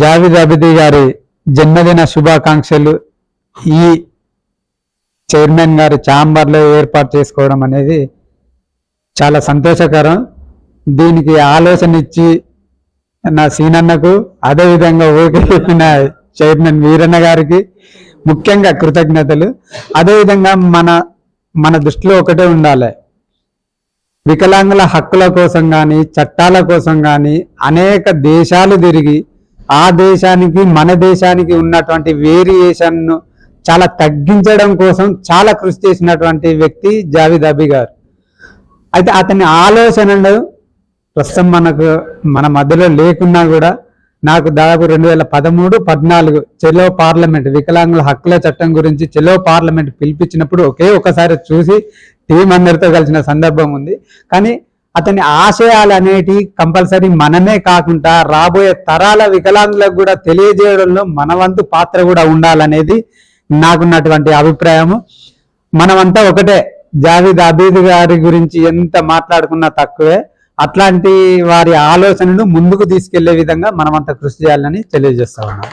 జావిద్ అబిది గారి జన్మదిన శుభాకాంక్షలు ఈ చైర్మన్ గారి ఛాంబర్లో ఏర్పాటు చేసుకోవడం అనేది చాలా సంతోషకరం. దీనికి ఆలోచన ఇచ్చి నా సీనన్నకు అదేవిధంగా ఓకేన చైర్మన్ వీరన్న గారికి ముఖ్యంగా కృతజ్ఞతలు. అదేవిధంగా మన మన దృష్టిలో ఒకటే ఉండాలి. వికలాంగుల హక్కుల కోసం కానీ చట్టాల కోసం కానీ అనేక దేశాలు తిరిగి ఆ దేశానికి మన దేశానికి ఉన్నటువంటి వేరియేషన్ను చాలా తగ్గించడం కోసం చాలా కృషి చేసినటువంటి వ్యక్తి జావేద్ అబి గారు. అయితే అతని ఆలోచనలు ప్రస్తుతం మనకు మన మధ్యలో లేకున్నా కూడా నాకు దాదాపు రెండు వేల పదమూడు పద్నాలుగు చెలో పార్లమెంట్ వికలాంగుల హక్కుల చట్టం గురించి చెలో పార్లమెంట్ పిలిపించినప్పుడు ఒకే ఒకసారి చూసి టీం అందరితో కలిసిన సందర్భం ఉంది. కానీ అతని ఆశయాలు అనేటి కంపల్సరీ మనమే కాకుండా రాబోయే తరాల వికలాంగులకు కూడా తెలియజేయడంలో మన వంతు పాత్ర కూడా ఉండాలనేది నాకున్నటువంటి అభిప్రాయము. మనమంతా ఒకటే జావేద్ అబీద్ గారి గురించి ఎంత మాట్లాడుకున్నా తక్కువే. అట్లాంటి వారి ఆలోచనను ముందుకు తీసుకెళ్ళే విధంగా మనమంతా కృషి చేయాలని తెలియజేస్తా ఉన్నాం.